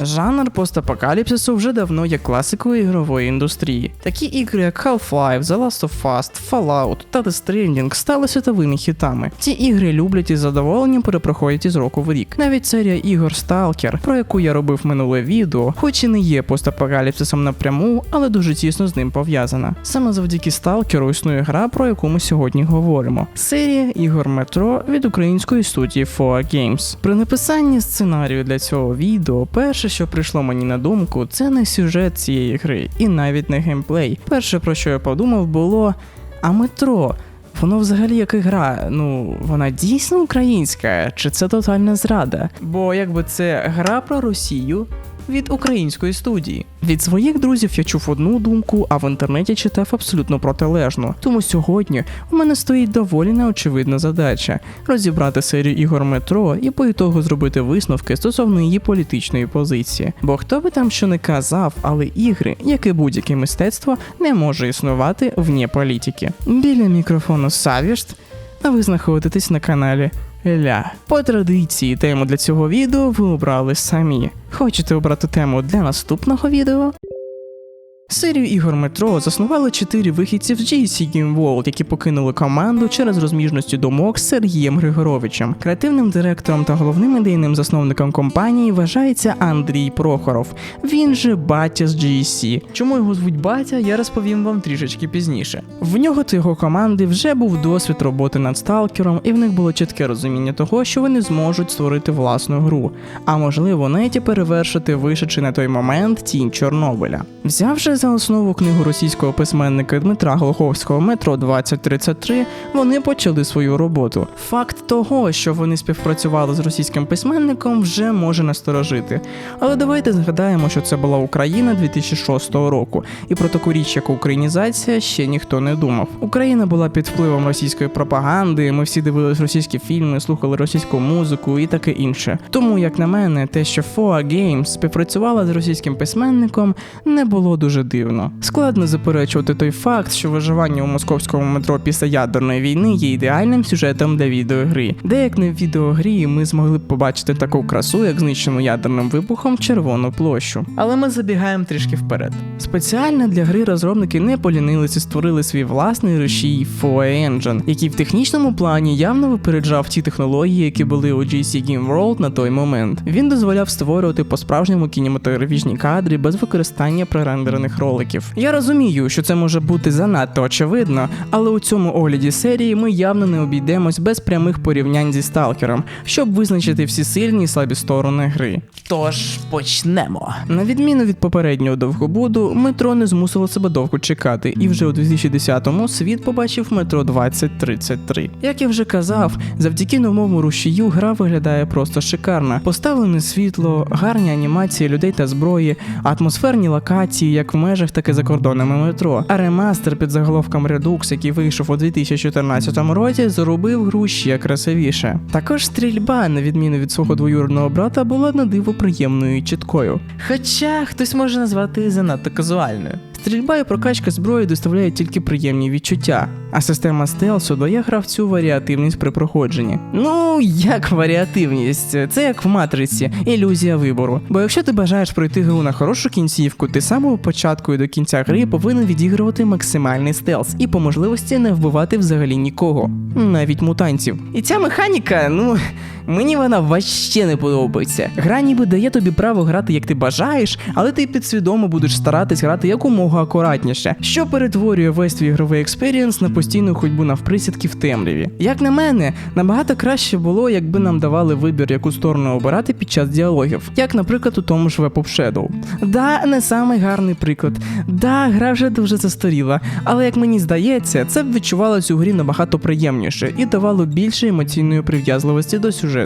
Жанр постапокаліпсису вже давно є класикою ігрової індустрії. Такі ігри, як Half-Life, The Last of Us, Fallout та The Stranding стали світовими хітами. Ці ігри люблять із задоволенням перепроходять із року в рік. Навіть серія ігор Stalker, про яку я робив минуле відео, хоч і не є постапокаліпсисом напряму, але дуже тісно з ним пов'язана. Саме завдяки Сталкеру існує гра, про яку ми сьогодні говоримо. Серія ігор Метро від української студії FOA Games. При написанні сценарію для цього відео, перше, що прийшло мені на думку, це не сюжет цієї гри, і навіть не геймплей. Перше, про що я подумав, було а метро. Воно взагалі як ігра, ну вона дійсно українська, чи це тотальна зрада? Бо якби це гра про Росію від української студії. Від своїх друзів я чув одну думку, а в інтернеті читав абсолютно протилежну. Тому сьогодні у мене стоїть доволі неочевидна задача розібрати серію ігор метро і по ітогу зробити висновки стосовно її політичної позиції. Бо хто би там що не казав, але ігри, як і будь-яке мистецтво, не може існувати вне політики. Біля мікрофону Савішт, а ви знаходитесь на каналі Ля. По традиції тему для цього відео ви обрали самі. Хочете обрати тему для наступного відео? Серію ігор Метро заснували чотири вихідці з GSC Game World, які покинули команду через розміжності думок з Сергієм Григоровичем. Креативним директором та головним ідейним засновником компанії вважається Андрій Прохоров. Він же батя з GSC. Чому його звуть батя, я розповім вам трішечки пізніше. В нього та його команди вже був досвід роботи над сталкером, і в них було чітке розуміння того, що вони зможуть створити власну гру, а можливо навіть і перевершити вишедший на той момент тінь Чорнобиля. Взявши за основу книгу російського письменника Дмитра Глуховського Метро 2033, вони почали свою роботу. Факт того, що вони співпрацювали з російським письменником, вже може насторожити. Але давайте згадаємо, що це була Україна 2006 року, і про таку річ, як українізація, ще ніхто не думав. Україна була під впливом російської пропаганди. Ми всі дивились російські фільми, слухали російську музику і таке інше. Тому, як на мене, те, що FOA Games співпрацювала з російським письменником, не було дуже дивно. Складно заперечувати той факт, що виживання у московському метро після ядерної війни є ідеальним сюжетом для відеогри, де як не в відеогрі ми змогли б побачити таку красу, як знищену ядерним вибухом червону площу. Але ми забігаємо трішки вперед. Спеціально для гри розробники не полінилися і створили свій власний рушій FOA Engine, який в технічному плані явно випереджав ті технології, які були у GC Game World на той момент. Він дозволяв створювати по-справжньому кінематографічні кадри без використання пререндерених роликів. Я розумію, що це може бути занадто очевидно, але у цьому огляді серії ми явно не обійдемось без прямих порівнянь зі сталкером, щоб визначити всі сильні і слабі сторони гри. Тож почнемо. На відміну від попереднього довгобуду, метро не змусило себе довго чекати, і вже у 2010-му світ побачив метро 2033. Як я вже казав, завдяки новому рушію гра виглядає просто шикарно. Поставлене світло, гарні анімації людей та зброї, атмосферні локації, як в межах, так і за кордонами метро. А ремастер під заголовком Redux, який вийшов у 2014 році, зробив гру ще красивіше. Також стрільба, на відміну від свого двоюродного брата, була на диво приємною і чіткою. Хоча хтось може назвати занадто казуальною. Стрільба і прокачка зброї доставляють тільки приємні відчуття, а система стелсу дає гравцю варіативність при проходженні. Ну, як варіативність, це як в матриці, ілюзія вибору. Бо якщо ти бажаєш пройти гру на хорошу кінцівку, ти самого початку і до кінця гри повинен відігрувати максимальний стелс і по можливості не вбивати взагалі нікого, навіть мутантів. І ця механіка, ну. Мені вона вообще не подобається. Гра ніби дає тобі право грати як ти бажаєш, але ти підсвідомо будеш старатись грати якомога акуратніше, що перетворює весь твій ігровий експірієнс на постійну ходьбу навприсядки в темряві. Як на мене, набагато краще було, якби нам давали вибір, яку сторону обирати під час діалогів, як, наприклад, у тому ж Web of Shadow. Да, не самий гарний приклад. Да, гра вже дуже застаріла, але як мені здається, це б відчувалося у грі набагато приємніше і давало більше емоційної прив'язливості до сюжету.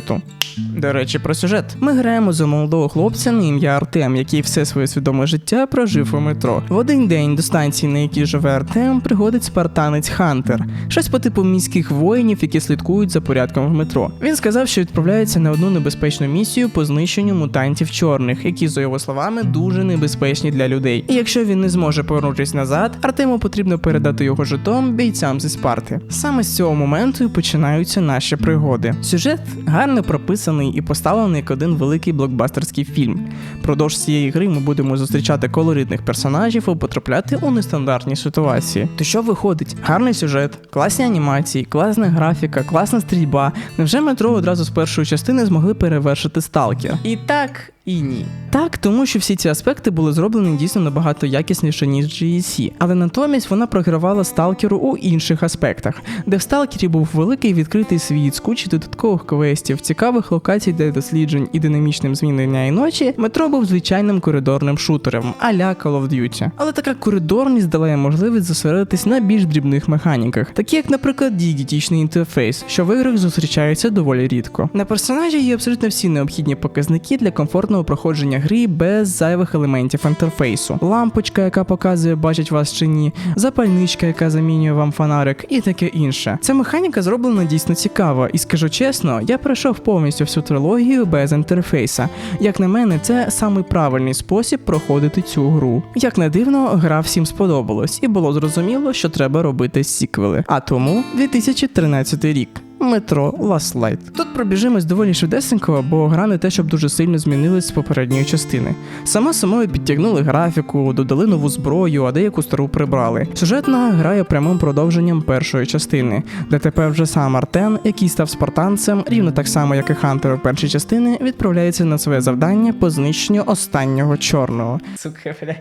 До речі, про сюжет. Ми граємо за молодого хлопця на ім'я Артем, який все своє свідоме життя прожив у метро. В один день до станції, на якій живе Артем, приходить спартанець Хантер, щось по типу міських воїнів, які слідкують за порядком в метро. Він сказав, що відправляється на одну небезпечну місію по знищенню мутантів чорних, які, за його словами, дуже небезпечні для людей. І якщо він не зможе повернутися назад, Артему потрібно передати його жетон бійцям зі Спарти. Саме з цього моменту і починаються наші пригоди. Сюжет гарний детально прописаний і поставлений як один великий блокбастерський фільм. Продовж цієї гри ми будемо зустрічати колоритних персонажів і потрапляти у нестандартні ситуації. То що виходить? Гарний сюжет, класні анімації, класна графіка, класна стрільба. Невже метро одразу з першої частини змогли перевершити сталкер? І так. І ні. Так, тому що всі ці аспекти були зроблені дійсно набагато якісніше, ніж GEC. Але натомість вона програвала сталкеру у інших аспектах, де в сталкері був великий відкритий світ, з кучі додаткових квестів, цікавих локацій для досліджень і динамічним зміною дня і ночі, метро був звичайним коридорним шутером, а-ля Call of Duty. Але така коридорність дала їм можливість зосередитись на більш дрібних механіках, такі як, наприклад, дієтичний інтерфейс, що в іграх зустрічається доволі рідко. На персонажі є абсолютно всі необхідні показники для комфортного проходження гри без зайвих елементів інтерфейсу. Лампочка, яка показує, бачить вас чи ні, запальничка, яка замінює вам фонарик, і таке інше. Ця механіка зроблена дійсно цікаво, і скажу чесно, я пройшов повністю всю трилогію без інтерфейса. Як на мене, це самий правильний спосіб проходити цю гру. Як не дивно, гра всім сподобалась, і було зрозуміло, що треба робити сіквели. А тому 2013 рік. Метро Light. Тут пробіжимось доволі швидесенько, бо гра не те, щоб дуже сильно змінилась з попередньої частини. Сама самою підтягнули графіку, додали нову зброю, а деяку стару прибрали. Сюжетна гра є прямим продовженням першої частини, де тепер вже сам Артен, який став спартанцем, рівно так само, як і Хантер у першій частини, відправляється на своє завдання по знищенню останнього чорного. Сука, бля.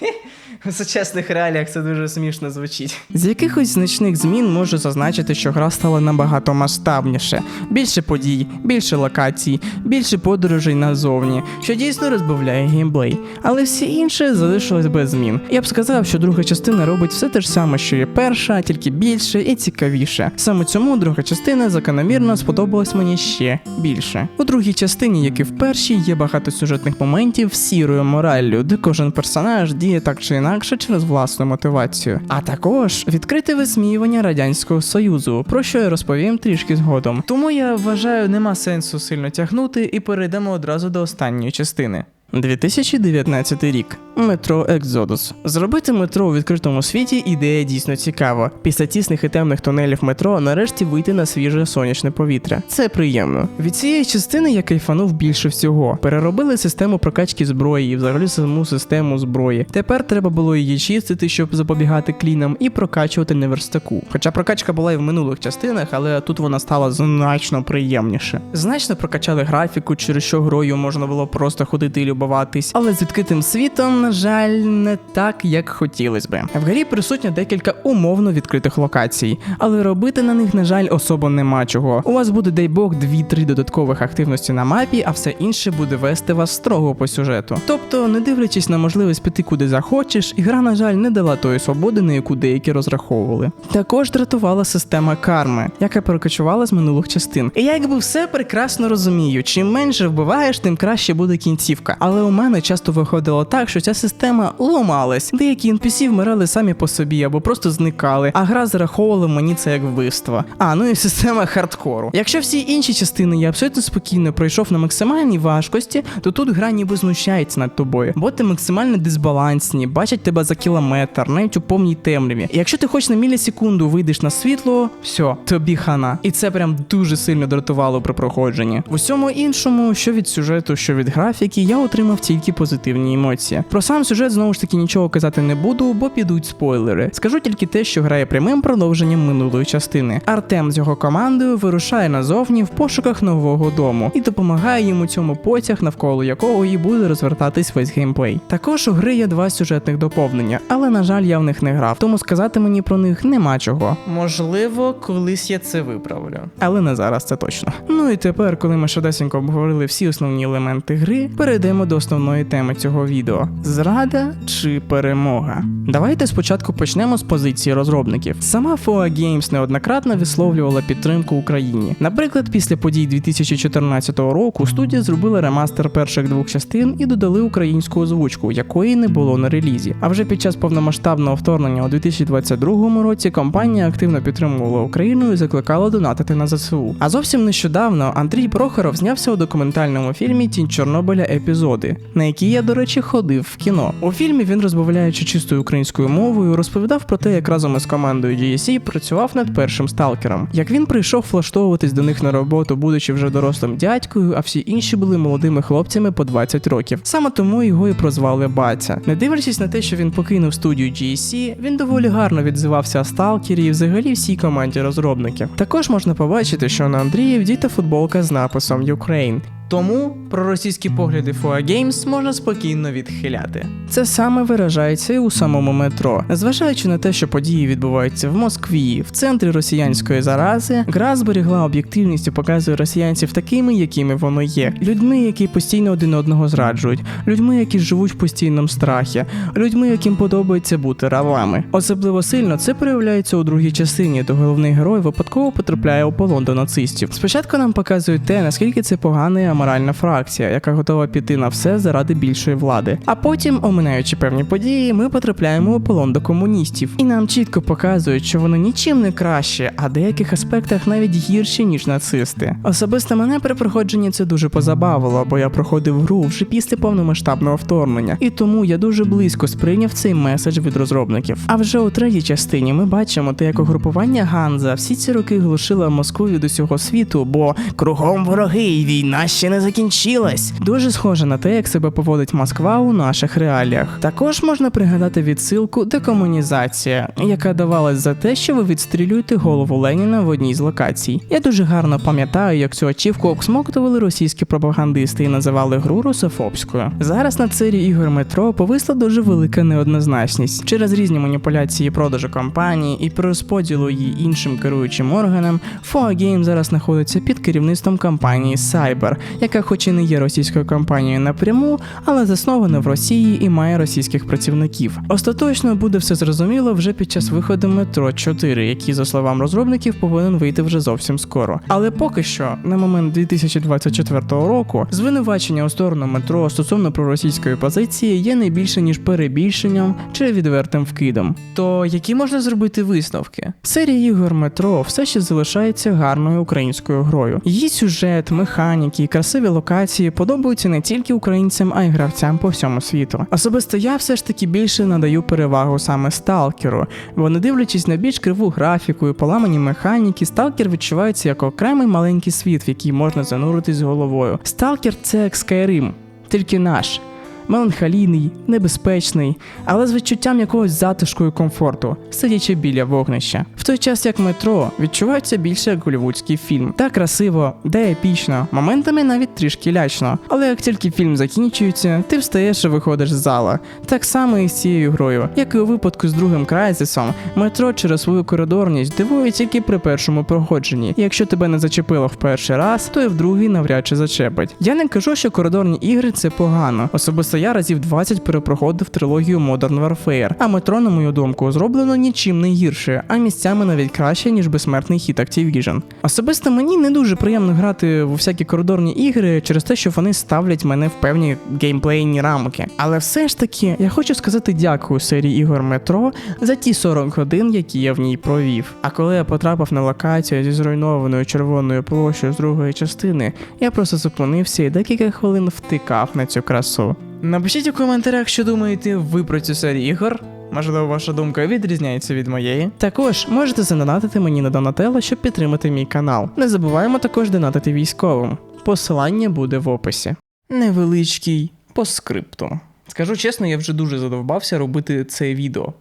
У сучасних реаліях це дуже смішно звучить. З якихось значних змін можу зазначити, що гра стала набагато масштабніше, більше подій, більше локацій, більше подорожей назовні, що дійсно розбавляє геймплей. Але всі інші залишились без змін. Я б сказав, що друга частина робить все те ж саме, що і перша, тільки більше і цікавіше. Саме цьому друга частина закономірно сподобалась мені ще більше. У другій частині, як і в першій, є багато сюжетних моментів з сірою мораллю, де кожен персонаж діє так чи інакше через власну мотивацію. А також відкрите висміювання радянського союзу, про що я розповім трішки згодом. Тому я вважаю, нема сенсу сильно тягнути і перейдемо одразу до останньої частини. 2019 рік. Метро Екзодус. Зробити метро у відкритому світі ідея дійсно цікава. Після тісних і темних тунелів метро нарешті вийти на свіже сонячне повітря. Це приємно. Від цієї частини я кайфанув більше всього. Переробили систему прокачки зброї і взагалі саму систему зброї. Тепер треба було її чистити, щоб запобігати клінам, і прокачувати на верстаку. Хоча прокачка була і в минулих частинах, але тут вона стала значно приємніше. Значно прокачали графіку, через що грою можна було просто ходити і любуватись, але з відкритим світом, на жаль, не так, як хотілось би. В грі присутня декілька умовно відкритих локацій, але робити на них, на жаль, особо нема чого. У вас буде, дай Бог, 2-3 додаткових активності на мапі, а все інше буде вести вас строго по сюжету. Тобто, не дивлячись на можливість піти куди захочеш, ігра, на жаль, не дала тої свободи, на яку деякі розраховували. Також дратувала система карми, яка перекочувала з минулих частин. І я якби все прекрасно розумію, чим менше вбиваєш, тим краще буде кінцівка. Але у мене часто виходило так, що ця система ламалась. Деякі NPC вмирали самі по собі або просто зникали, а гра зараховувала мені це як вбивство. А ну і система хардкору. Якщо всі інші частини я абсолютно спокійно пройшов на максимальній важкості, то тут гра ніби знущається над тобою. Боти максимально дисбалансні, бачать тебе за кілометр, навіть у повній темряві. І якщо ти хоч на мілісекунду вийдеш на світло, все, тобі хана. І це прям дуже сильно дратувало при проходженні. В усьому іншому, що від сюжету, що від графіки, я отримав тільки позитивні емоції. Про сам сюжет знову ж таки нічого казати не буду, бо підуть спойлери. Скажу тільки те, що грає прямим продовженням минулої частини. Артем з його командою вирушає назовні в пошуках нового дому і допомагає йому цьому потяг, навколо якого і буде розвертатись весь геймплей. Також у гри є два сюжетних доповнення, але на жаль, я в них не грав, тому сказати мені про них нема чого. Можливо, колись я це виправлю, але не зараз це точно. Ну і тепер, коли ми швидесенько обговорили всі основні елементи гри, перейдемо до основної теми цього відео: зрада чи перемога. Давайте спочатку почнемо з позиції розробників. Сама FOA Games неоднократно висловлювала підтримку Україні. Наприклад, після подій 2014 року студія зробила ремастер перших двох частин і додали українську озвучку, якої не було на релізі. А вже під час повномасштабного вторгнення у 2022 році компанія активно підтримувала Україну і закликала донатити на ЗСУ. А зовсім нещодавно Андрій Прохоров знявся у документальному фільмі Тінь Чорнобиля епізод, пригоди, на які я, до речі, ходив в кіно. У фільмі він, розмовляючи чистою українською мовою, розповідав про те, як разом із командою GSC працював над першим сталкером. Як він прийшов влаштовуватись до них на роботу, будучи вже дорослим дядькою, а всі інші були молодими хлопцями по 20 років. Саме тому його і прозвали Батя. Не дивлячись на те, що він покинув студію GSC, він доволі гарно відзивався сталкері і взагалі всій команді розробників. Також можна побачити, що на Андрії вдіта футболка з написом Ukraine. Тому про російські погляди FOA Games можна спокійно відхиляти. Це саме виражається і у самому метро. Незважаючи на те, що події відбуваються в Москві, в центрі росіянської зарази, гра зберігла об'єктивність і показує росіянців такими, якими воно є. Людьми, які постійно один одного зраджують, людьми, які живуть в постійному страхі, людьми, яким подобається бути рабами. Особливо сильно це проявляється у другій частині, де головний герой випадково потрапляє у полон до нацистів. Спочатку нам показують те, наскільки це погана і аморальна фракція, яка готова піти на все заради більшої влади. А потім, оминаючи певні події, ми потрапляємо у полон до комуністів, і нам чітко показують, що вони нічим не краще, а в деяких аспектах навіть гірші, ніж нацисти. Особисто мене при проходженні це дуже позабавило, бо я проходив гру вже після повномасштабного вторгнення, і тому я дуже близько сприйняв цей меседж від розробників. А вже у третій частині ми бачимо те, як угрупування Ганза всі ці роки глушило Москву від усього світу, бо кругом вороги і війна ще не закінчилась. Дуже схоже на те, як себе поводить Москва у наших реаліях. Також можна пригадати відсилку декомунізація, яка давалась за те, що ви відстрілюєте голову Леніна в одній з локацій. Я дуже гарно пам'ятаю, як цю ачівку обсмоктували російські пропагандисти і називали гру русофобською. Зараз на серії ігор метро повисла дуже велика неоднозначність через різні маніпуляції продажу компанії і перерозподілу її іншим керуючим органам. Game зараз знаходиться під керівництвом компанії Cyber, яка, хоч і не є російською компанією напряму, але заснована в Росії і має російських працівників. Остаточно буде все зрозуміло вже під час виходу метро 4, який, за словам розробників, повинен вийти вже зовсім скоро. Але поки що, на момент 2024 року, звинувачення у сторону метро стосовно проросійської позиції є не більше ніж перебільшенням чи відвертим вкидом. То які можна зробити висновки? Серія ігор метро все ще залишається гарною українською грою. Її сюжет, механіки і красиві локації подобаються не тільки українцям, а й гравцям по всьому світу. Особисто я все ж таки більше надаю перевагу саме сталкеру, бо не дивлячись на більш криву графіку і поламані механіки, сталкер відчувається як окремий маленький світ, в який можна зануритись головою. Сталкер це як Skyrim, тільки наш. Меланхолійний, небезпечний, але з відчуттям якогось затишку і комфорту, сидячи біля вогнища. В той час як метро відчувається більше як голівудський фільм. Та красиво, де епічно, моментами навіть трішки лячно. Але як тільки фільм закінчується, ти встаєш і виходиш з зала. Так само і з цією грою, як і у випадку з другим Крайзисом, метро через свою коридорність дивує тільки при першому проходженні. І якщо тебе не зачепило в перший раз, то і в другий навряд чи зачепить. Я не кажу, що коридорні ігри це погано. Особисто я разів 20 перепроходив трилогію Modern Warfare, а метро, на мою думку, зроблено нічим не гірше, а місцями навіть краще, ніж безсмертний хіт Activision. Особисто мені не дуже приємно грати в всякі коридорні ігри через те, що вони ставлять мене в певні геймплейні рамки. Але все ж таки, я хочу сказати дякую серії ігор Метро за ті 40 годин, які я в ній провів. А коли я потрапив на локацію зі зруйнованою червоною площею з другої частини, я просто зупинився і декілька хвилин втикав на цю красу. Напишіть у коментарях, що думаєте ви про цю серію ігор. Можливо, ваша думка відрізняється від моєї. Також можете задонатити мені на Донателло, щоб підтримати мій канал. Не забуваємо також донатити військовим. Посилання буде в описі. Невеличкий по скрипту. Скажу чесно, я вже дуже задовбався робити це відео.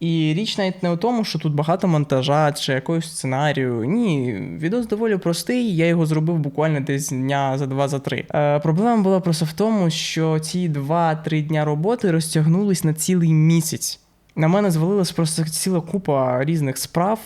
І річ навіть не у тому, що тут багато монтажа чи якогось сценарію. Ні, відос доволі простий, я його зробив буквально десь дня за два за три. Е, проблема була просто в тому, що ці два-три дня роботи розтягнулись на цілий місяць. На мене звалилась просто ціла купа різних справ.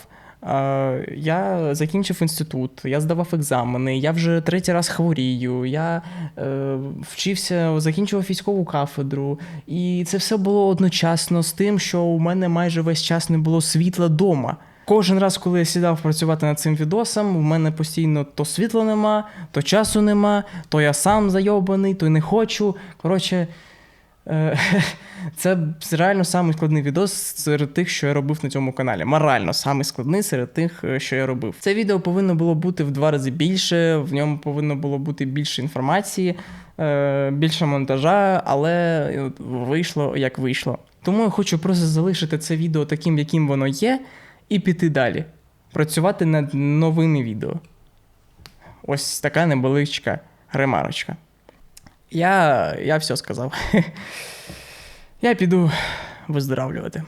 Я закінчив інститут, я здавав екзамени, я вже третій раз хворію, я е, вчився, закінчував військову кафедру. І це все було одночасно з тим, що у мене майже весь час не було світла вдома. Кожен раз, коли я сідав працювати над цим відосом, у мене постійно то світла нема, то часу нема, то я сам зайобаний, то не хочу. Коротше, Це реально самий складний відос серед тих, що я робив на цьому каналі. Морально самий складний серед тих, е, що я робив. Це відео повинно було бути в два рази більше, в ньому повинно було бути більше інформації, е, більше монтажа, але е, вийшло як вийшло. Тому я хочу просто залишити це відео таким, яким воно є, і піти далі. Працювати над новими відео. Ось така невеличка ремарочка. Я я все сказав. Я піду виздоравлювати.